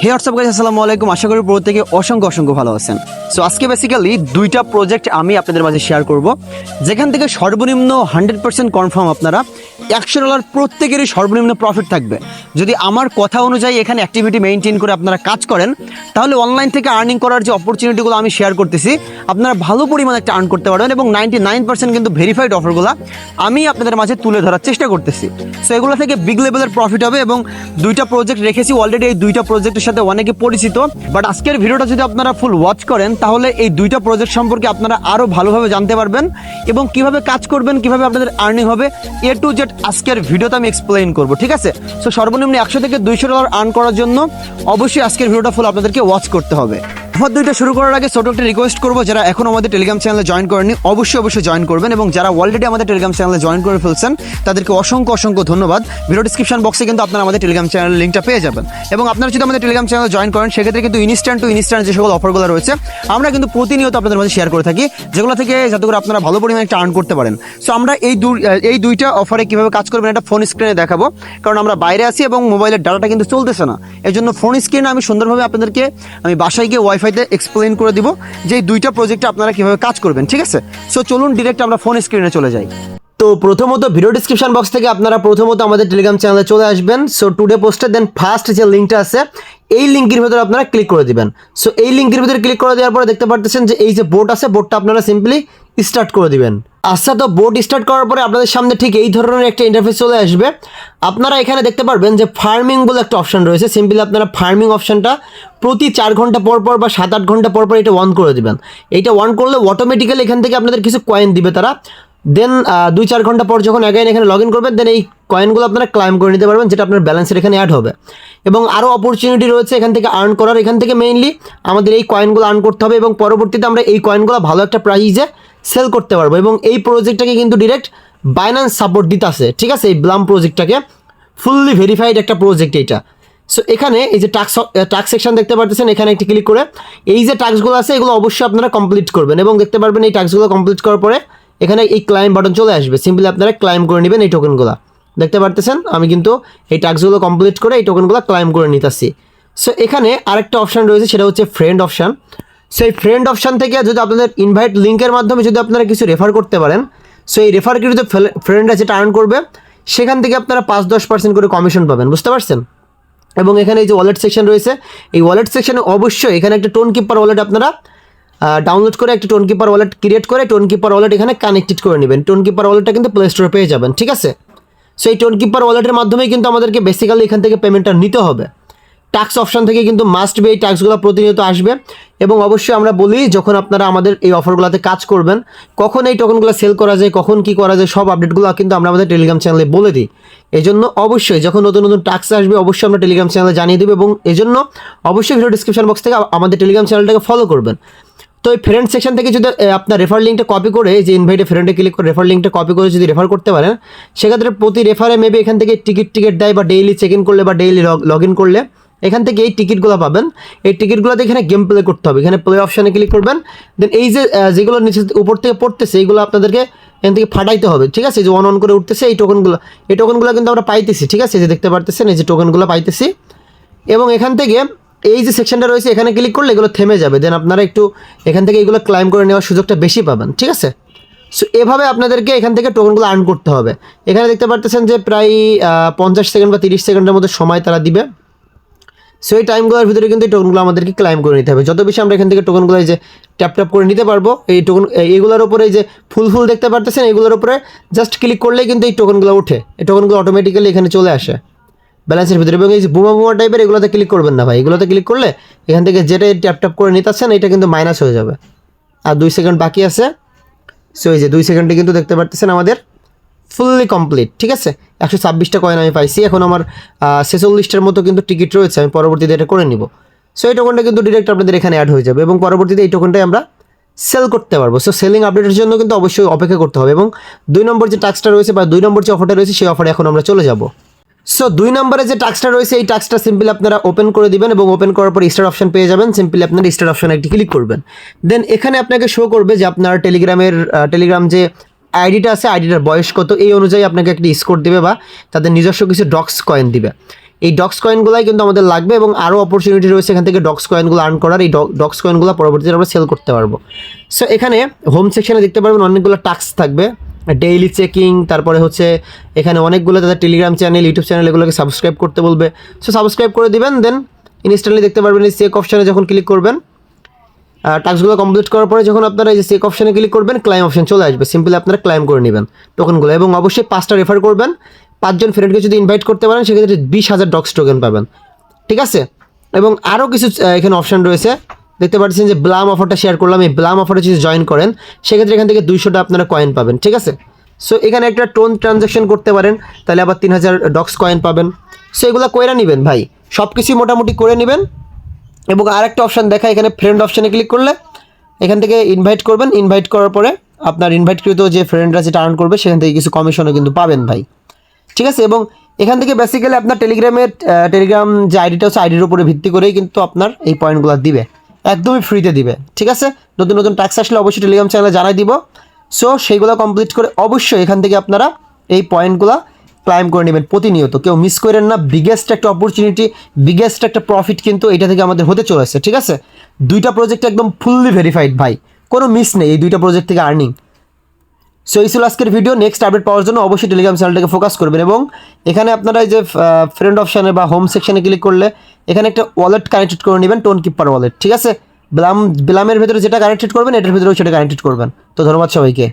হে WhatsApp guys আসসালামু আলাইকুম আশা করি প্রত্যেকে অসংখ্য অসংখ্য ভালো আছেন। সো আজকে বেসিক্যালি দুইটা প্রজেক্ট আমি আপনাদের মাঝে শেয়ার করব। যেখান থেকে সর্বনিম্ন হান্ড্রেড পার্সেন্ট কনফার্ম আপনারা একশো ডলার প্রত্যেকেরই সর্বনিম্ন প্রফিট থাকবে। যদি আমার কথা অনুযায়ী এখানে অ্যাক্টিভিটি মেনটেন করে আপনারা কাজ করেন, তাহলে অনলাইন থেকে আর্নিং করার যে অপরচুনিটিগুলো আমি শেয়ার করতেছি, আপনারা ভালো পরিমাণে একটা আর্ন করতে পারবেন এবং নাইনটি নাইন পার্সেন্ট কিন্তু ভেরিফাইড অফারগুলো আমি আপনাদের মাঝে তুলে ধরার চেষ্টা করতেছি। সো এগুলো থেকে বিগ লেভেলের প্রফিট হবে এবং দুইটা প্রজেক্ট রেখেছি অলরেডি এই দুইটা প্রজেক্টের সাথে অনেকে পরিচিত বাট আজকের ভিডিওটা যদি আপনারা ফুল ওয়াচ করেন, তাহলে এই দুইটা প্রজেক্ট সম্পর্কে আপনারা আরও ভালোভাবে জানতে পারবেন এবং কীভাবে কাজ করবেন, কীভাবে আপনাদের আর্নিং হবে, এ টু জেড আজকের ভিডিওতে আমি এক্সপ্লেইন করব, ঠিক আছে? সো সর্বনিম্ন একশো থেকে দুইশো ডলার আর্ন করার জন্য অবশ্যই আজকের ভিডিওটা ফুল আপনাদেরকে ওয়াচ করতে হবে। অফার দুইটা শুরু করার আগে ছোট একটা রিকোয়েস্ট করব, যারা এখন আমাদের টেলিগ্রাম চ্যানেলে জয়েন করেনি অবশ্যই অবশ্যই জয়েন করবেন এবং যারা অলরেডি আমাদের টেলিগ্রাম চ্যানেলে জয়েন করে ফেলছেন, তাদেরকে অসংখ্য অসংখ্য ধন্যবাদ। ভিডিও ডিসক্রিপশন বক্সে কিন্তু আপনারা আমাদের টেলিগ্রাম চ্যানেলের লিঙ্কটা পেয়ে যাবেন। এবং আপনারা যদি আমাদের টেলিগ্রাম চ্যানেলে জয়েন করেন, সেক্ষেত্রে কিন্তু ইনস্ট্যান্ট টু ইনস্ট্যান্ট যে সকল অফারগুলো রয়েছে, আমরা কিন্তু প্রতিনিয়ত আপনাদের মাঝে শেয়ার করে থাকি, যেগুলো থেকে যাতে করে আপনারা ভালো পরিমাণে একটা আর্ন করতে পারেন। সো আমরা এই এই দুইটা অফারে কীভাবে কাজ করবেন এটা ফোন স্ক্রিনে দেখাবো, কারণ আমরা বাইরে আছি এবং মোবাইলের ডাটাটা কিন্তু চলতেছে না। এই জন্য ফোন স্ক্রিনে আমি সুন্দরভাবে আপনাদেরকে, আমি বাসায় গিয়ে ওয়াইফাইতে এক্সপ্লেন করে দিব যে দুইটা প্রজেক্টে আপনারা কীভাবে কাজ করবেন, ঠিক আছে? সো চলুন ডিরেক্ট আমরা ফোন স্ক্রিনে চলে যাই। তো প্রথমত ভিডিও ডিসক্রিপশন বক্স থেকে আপনারা প্রথমত আমাদের টেলিগ্রাম চ্যানেলে চলে আসবেন। সো টুডে পোস্টে দেন ফার্স্ট যে লিঙ্কটা আছে, এই লিঙ্কের ভিতরে আপনারা ক্লিক করে দিবেন। সো এই লিঙ্কের ভিতরে ক্লিক করে দেওয়ার পরে দেখতে পারতেছেন যে এই যে বোর্ড আছে বোর্ডটা আপনারা সিম্পলি স্টার্ট করে দিবেন। আচ্ছা তো বোর্ড স্টার্ট করার পরে আপনাদের সামনে ঠিক এই ধরনের একটা ইন্টারফেস চলে আসবে। আপনারা এখানে দেখতে পারবেন যে ফার্মিং বলে একটা অপশন রয়েছে। সিম্পলি আপনারা ফার্মিং অপশনটা প্রতি চার ঘণ্টা পর পর বা সাত আট ঘণ্টা পর পর এটা অন করে দিবেন। এটা অন করলে অটোমেটিক্যালি এখান থেকে আপনাদের কিছু কয়েন দিবে তারা। দেন দুই চার ঘণ্টা পর যখন অ্যাগাইন এখানে লগ ইন করবেন দেন এই কয়েনগুলো আপনারা ক্লাইম করে নিতে পারবেন, যেটা আপনার ব্যালেন্সের এখানে অ্যাড হবে। এবং আরও অপরচুনিটি রয়েছে এখান থেকে আর্ন করার, এখান থেকে মেইনলি আমাদের এই কয়েনগুলো আর্ন করতে হবে এবং পরবর্তীতে আমরা এই কয়েনগুলো ভালো একটা প্রাইজে সেল করতে পারব। এবং এই প্রজেক্টটাকে কিন্তু ডিরেক্ট বাইন্যান্স সাপোর্ট দিতে আছে ঠিক আছে? এই ব্লাম প্রজেক্টটাকে ফুললি ভেরিফাইড একটা প্রজেক্ট এইটা সো এখানে এই যে টাক্স টাক্স সেকশন দেখতে পারতেছেন, এখানে একটি ক্লিক করে, এই যে টাস্কগুলো আছে, এগুলো অবশ্যই আপনারা কমপ্লিট করবেন। এবং দেখতে পারবেন এই টাস্কগুলো কমপ্লিট করার পরে এখানে এই ক্লাইম বাটন চলে আসবে। সিম্পলি আপনারা ক্লাইম করে নেবেন এই টোকেনগুলো দেখতে পারতেছেন? আমি কিন্তু এই টাস্কগুলো কমপ্লিট করে এই টোকেনগুলো ক্লাইম করে নিতেছি। সো এখানে আরেকটা অপশান রয়েছে, সেটা হচ্ছে ফ্রেন্ড অপশান সেই ফ্রেন্ড অপশান থেকে যদি আপনাদের ইনভাইট লিঙ্কের মাধ্যমে যদি আপনারা কিছু রেফার করতে পারেন সো এই রেফারকৃত ফ্রেন্ডরা যেটা আর্ন করবে। সেখান থেকে আপনারা পাঁচ দশ পার্সেন্ট করে কমিশন পাবেন, বুঝতে পারছেন? এবং এখানে এই যে ওয়ালেট সেকশন রয়েছে, এই ওয়ালেট সেকশনে অবশ্যই এখানে একটা টোন কিপার ওয়ালেট আপনারা ডাউনলোড করে একটা টোন কিপার ওয়ালেট ক্রিয়েট করে টোন কিপার ওয়ালেট এখানে কানেক্টেড করে নেবেন। টোন কিপার ওয়ালেটটা কিন্তু প্লে স্টোরে পেয়ে যাবেন, ঠিক আছে? সো এই টোন কিপার ওয়ালেটের মাধ্যমে কিন্তু আমাদেরকে বেসিক্যালি এখান থেকে পেমেন্টটা নিতে হবে। টাক্স অপশন থেকে কিন্তু মাস্ট বি এই টাক্সগুলো প্রতিনিয়ত আসবে এবং অবশ্যই আমরা বলি, যখন আপনারা আমাদের এই অফারগুলোতে কাজ করবেন, কখন এই টোকেনগুলো সেল করা যায়, কখন কি করা যায়, সব আপডেটগুলো কিন্তু আমরা আমাদের টেলিগ্রাম চ্যানেলে বলে দিই। এই জন্য অবশ্যই যখন নতুন নতুন টাক্স আসবে, অবশ্যই আমরা টেলিগ্রাম চ্যানেলে জানিয়ে দেবো এবং এই জন্য অবশ্যই ভিডিও ডিসক্রিপশন বক্স থেকে আমাদের টেলিগ্রাম চ্যানেলটাকে ফলো করবেন। তো এই ফ্রেন্ড সেকশন থেকে যদি আপনার রেফার লিঙ্কটা কপি করে যে ইনভাইটে ফ্রেন্ডে ক্লিক করে রেফার লিঙ্কটা কপি করে যদি রেফার করতে পারেন, সেক্ষেত্রে প্রতি রেফারে মেবি এখান থেকে টিকিট টিকিট দেয় বা ডেইলি চেক ইন করলে বা ডেইলি লগ ইন করলে, এখান থেকে এই টিকিটগুলো পাবেন। এই টিকিটগুলোতে এখানে গেম প্লে করতে হবে। এখানে প্লে অপশানে ক্লিক করবেন। দেন এই যে যেগুলো নিচে উপর থেকে পড়তেছে এইগুলো আপনাদেরকে এখান থেকে ফাটাইতে হবে। ঠিক আছে? যে অন অন করে উঠতেছে, এই টোকেনগুলো এই টোকেনগুলো কিন্তু আমরা পাইতেছি। ঠিক আছে? যে দেখতে পারতেছেন, এই যে টোকেনগুলো পাইতেছি। এবং এখান থেকে এই যে সেকশনটা রয়েছে, এখানে ক্লিক করলে এগুলো থেমে যাবে। দেন আপনারা একটু এখান থেকে এগুলো ক্লাইম করে নেওয়ার সুযোগটা বেশি পাবেন, ঠিক আছে? সো এভাবে আপনাদেরকে এখান থেকে টোকেনগুলো আর্ন করতে হবে। এখানে দেখতে পারতেছেন যে প্রায় পঞ্চাশ সেকেন্ড বা তিরিশ সেকেন্ডের মধ্যে সময় তারা দিবে। সো এই টাইমগুলোর ভিতরে কিন্তু এই টোকেনগুলো আমাদেরকে ক্লাইম করে নিতে হবে। যত বেশি আমরা এখান থেকে টোকেনগুলো এই যে ট্যাপ ট্যাপ করে নিতে পারব, এই টোকেন এইগুলোর উপরে এই যে ফুল ফুল দেখতে পারতেছেন, এগুলোর উপরে জাস্ট ক্লিক করলেই কিন্তু এই টোকেনগুলো ওঠে। এই টোকেনগুলো অটোমেটিক্যালি এখানে চলে আসে। ব্যালেন্সের ভিতরে। এবং এই যে বুমা বুমা টাইপের এগুলোতে ক্লিক করবেন না ভাই। এগুলোতে ক্লিক করলে এখান থেকে যেটা ট্যাপ ট্যাপ করে নিতেছেন, এটা কিন্তু মাইনাস হয়ে যাবে। আর দুই সেকেন্ড বাকি আছে। সো এই যে দুই সেকেন্ডে কিন্তু দেখতে পারতেছেন আমাদের ফুললি কমপ্লিট ঠিক আছে? একশো ছাব্বিশটা কয়েন আমি পাইছি। এখন আমার ছেচল্লিশটার মতো কিন্তু টিকিট রয়েছে। আমি পরবর্তীতে এটা করে নিব। সো এই টোকনটা কিন্তু ডিরেক্ট আপনাদের এখানে অ্যাড হয়ে যাবে। এবং পরবর্তীতে এই টোকনটাই আমরা সেল করতে পারব। সো সেলিং আপডেটের জন্য কিন্তু অবশ্যই অপেক্ষা করতে হবে। এবং দুই নম্বর যে টাস্কটা রয়েছে বা দুই নম্বর যে অফারটা রয়েছে, সেই অফারে এখন আমরা চলে যাব। সো দুই নম্বরে যে টাস্কটা রয়েছে, এই টাস্কটা সিম্পলি আপনারা ওপেন করে দিবেন এবং ওপেন করার পর স্টার অপশন পেয়ে যাবেন। সিম্পলি আপনার স্টার অপশন একটি ক্লিক করবেন। দেন এখানে আপনাকে শো করবে যে আপনার টেলিগ্রামের টেলিগ্রাম যে আইডিটা আছে আইডিটার বয়স কত, এই অনুযায়ী আপনাকে একটি স্কোর দেবে বা তাদের নিজস্ব কিছু ডক্স কয়েন দিবে। এই ডক্স কয়েনগুলাই কিন্তু আমাদের লাগবে এবং আরও অপরচুনিটি রয়েছে এখান থেকে ডক্স কয়েনগুলো আর্ন করার। এই ডক্স কয়েনগুলো পরবর্তীতে আমরা সেল করতে পারব। সো এখানে হোম সেকশনে দেখতে পারবেন অনেকগুলো টাস্ক থাকবে। ডেইলি চেকিং তারপরে হচ্ছে এখানে অনেকগুলো তাদের টেলিগ্রাম চ্যানেল ইউটিউব চ্যানেল এগুলোকে সাবস্ক্রাইব করতে বলবে। সো সাবস্ক্রাইব করে দিবেন দেন ইনস্ট্যান্টলি দেখতে পারবেন এই চেক অপশানে যখন ক্লিক করবেন টাস্কগুলো কমপ্লিট করার পরে যখন আপনারা এই যে চেক অপশানে ক্লিক করবেন ক্লাইম অপশন চলে আসবে। সিম্পলি আপনারা ক্লাইম করে নেবেন টোকেনগুলো এবং অবশ্যই পাঁচটা রেফার করবেন। পাঁচজন ফ্রেন্ডকে যদি ইনভাইট করতে পারেন, সেক্ষেত্রে বিশ হাজার ডক্স টোকেন পাবেন। ঠিক আছে? এবং আরও কিছু এখানে অপশন রয়েছে। দেখতে পাচ্ছেন যে ব্লাম অফারটা শেয়ার করলাম, এই ব্লাম অফারে যদি জয়েন করেন, সেক্ষেত্রে এখান থেকে দুইশোটা আপনারা কয়েন পাবেন, ঠিক আছে? সো এখানে একটা টোন ট্রানজ্যাকশন করতে পারেন, তাহলে আবার তিন হাজার ডক্স কয়েন পাবেন। সো এগুলো কইরা নেবেন ভাই সব কিছুই মোটামুটি করে নেবেন। এবং আরেকটা অপশান দেখা এখানে ফ্রেন্ড অপশানে ক্লিক করলে, এখান থেকে ইনভাইট করবেন। ইনভাইট করার পরে আপনার ইনভাইটকৃত যে ফ্রেন্ডরা যেটা আর্ন করবে, সেখান থেকে কিছু কমিশনও কিন্তু পাবেন ভাই। ঠিক আছে? এবং এখান থেকে বেসিক্যালি আপনার টেলিগ্রামের টেলিগ্রাম যে আইডিটা হচ্ছে আইডির উপরে ভিত্তি করেই কিন্তু আপনার এই পয়েন্টগুলো দিবে। একদমই ফ্রিতে দিবে, ঠিক আছে? নতুন নতুন ট্যাক্স আসলে অবশ্যই টেলিগ্রাম চ্যানেলে জানাই দিব। সো সেইগুলো কমপ্লিট করে অবশ্যই এখান থেকে আপনারা এই পয়েন্টগুলো ক্লাইম করে নেবেন প্রতিনিয়ত। কেউ মিস করেন না বিগেস্ট একটা অপরচুনিটি বিগেস্ট একটা প্রফিট কিন্তু এটা থেকে আমাদের হতে চলেছে, ঠিক আছে? দুইটা প্রজেক্ট একদম ফুললি ভেরিফাইড ভাই। কোনো মিস নেই এই দুইটা প্রজেক্ট থেকে আর্নিং সো এই ছিল আজকের ভিডিও নেক্সট আপডেট পাওয়ার জন্য অবশ্যই টেলিগ্রাম চ্যানেলটাকে ফোকাস করবেন এবং এখানে আপনারা এই যে ফ্রেন্ড অপশানে বা হোম সেকশানে ক্লিক করলে এখানে একটা ওয়ালেট কানেক্টেড করে নেবেন টোন কিপার ওয়ালেট ঠিক আছে? ব্লাম ব্লামের ভেতরে যেটা কানেক্টেড করবেন, এটার ভেতরেও সেটা কানেক্টেড করবেন। তো ধন্যবাদ সবাইকে।